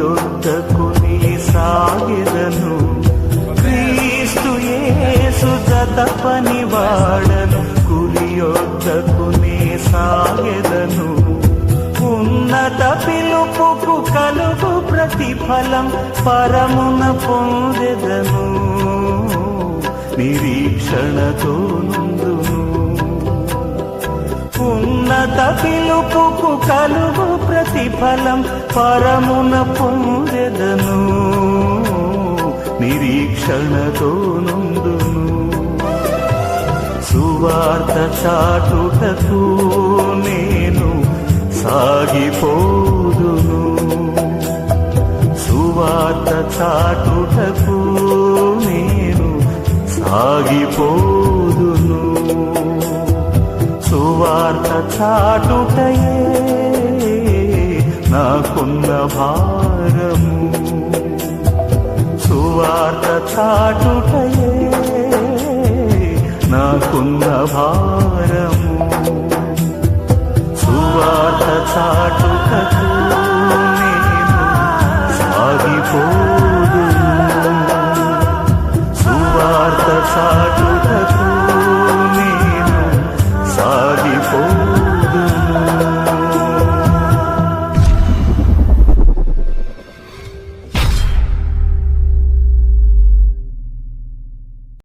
ఉన్నత పనివాడను కురియొద్దకుని క్రీస్తు యేసు జత పనివాడను. కురియొద్దకుని సాగిదను. ఉన్నత పిలుపుకు కలుగు ప్రతిఫలం పరమున పొందెదను. నిరీక్షణతో నుండును. ఉన్నత పిలుపుకు కలుగు ప్రతిఫలం పరమున పొందెదను. నిరీక్షణతో నుండును సువార్త చాటుటకు నేను సాగిపోదును. సువార్త చాటుటకు నేను సాగిపోదును. సువార్త చాటుటయే నాకున్న భారము సువార్త చాటుటయే. నాకున్న భారము సువార్త చాటుటకు నేను సాగిపోదు సువార్త చాటు